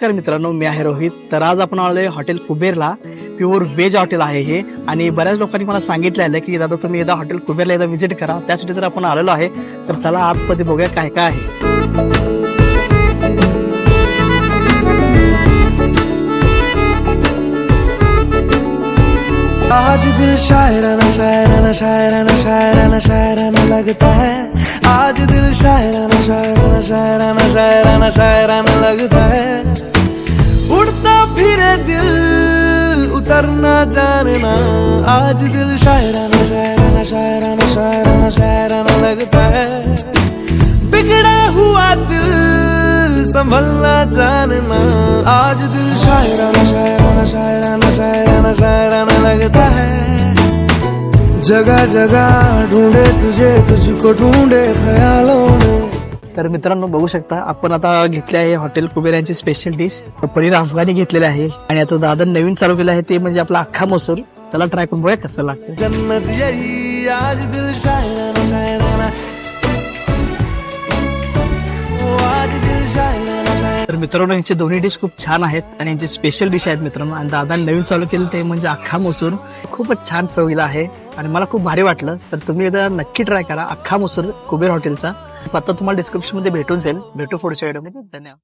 तर मित्रांनो मी आहे रोहित. तर आज आपण आलोय हॉटेल कुबेरला. प्युअर वेज हॉटेल आहे हे. आणि बऱ्याच लोकांनी मला सांगितलेलं आहे की दादा तुम्ही एकदा हॉटेल कुबेरला एकदा व्हिजिट करा. त्यासाठी तर आपण आलेलो आहे तर चला आतमध्ये बघूया काय काय आहे. आज दिल शायराना शायराना शायराना शायराना शायराना लगता है। आज दिल शायराना शायराना शायराना शायराना शायराना लगता है। दिल उतरना जानना आज दिल शायराना शायराना शायराना शायराना शायराना लगता है. बिगड़ा हुआ दिल संभलना जानना. आज दिल शायराना शायराना शायराना शायराना शायराना लगता है. जगह जगह ढूंढे तुझे तुझको ढूंढे ख्यालों में. तर मित्रांनो बघू शकता आपण आता घेतले आहे हॉटेल कुबेर यांची स्पेशल डिश पनीर अफगाणी घेतलेले आहे. आणि आता दादा नवीन चालू केलं आहे ते म्हणजे आपला अख्खा मसूर. चला ट्राय करून बघूया कसं लागतं तर मित्रांनो यांचे दोन्ही डिश खूप छान आहेत आणि यांचे स्पेशल डिश आहेत मित्रांनो. आणि दादा नवीन चालू केलं ते म्हणजे अख्खा मसूर. खूपच छान चवीला आहे आणि मला खूप भारी वाटलं. तर तुम्ही एकदा नक्की ट्राय करा अख्खा मसूर कुबेर हॉटेलचा पत्ता तुम्हाला डिस्क्रिप्शनमध्ये भेटून जाईल. भेटू पुढच्या व्हिडिओमध्ये धन्यवाद.